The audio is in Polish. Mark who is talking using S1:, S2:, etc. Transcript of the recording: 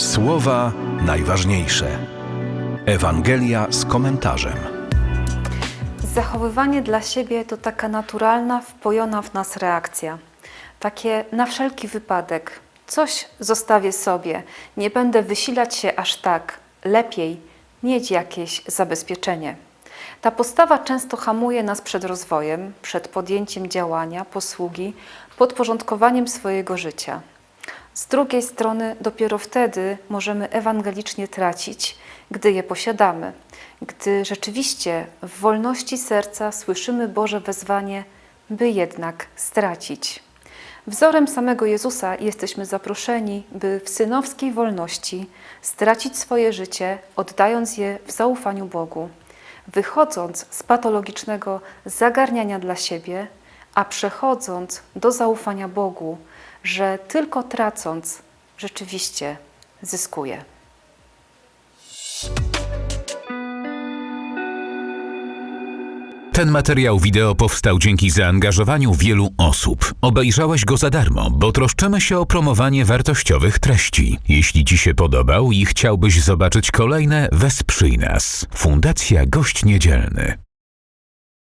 S1: Słowa najważniejsze. Ewangelia z komentarzem.
S2: Zachowywanie dla siebie to taka naturalna, wpojona w nas reakcja. Takie na wszelki wypadek. Coś zostawię sobie, nie będę wysilać się aż tak. Lepiej mieć jakieś zabezpieczenie. Ta postawa często hamuje nas przed rozwojem, przed podjęciem działania, posługi, podporządkowaniem swojego życia. Z drugiej strony, dopiero wtedy możemy ewangelicznie tracić, gdy je posiadamy, gdy rzeczywiście w wolności serca słyszymy Boże wezwanie, by jednak stracić. Wzorem samego Jezusa jesteśmy zaproszeni, by w synowskiej wolności stracić swoje życie, oddając je w zaufaniu Bogu, wychodząc z patologicznego zagarniania dla siebie, a przechodząc do zaufania Bogu, że tylko tracąc rzeczywiście zyskuje.
S3: Ten materiał wideo powstał dzięki zaangażowaniu wielu osób. Obejrzałeś go za darmo, bo troszczymy się o promowanie wartościowych treści. Jeśli Ci się podobał i chciałbyś zobaczyć kolejne, wesprzyj nas. Fundacja Gość Niedzielny.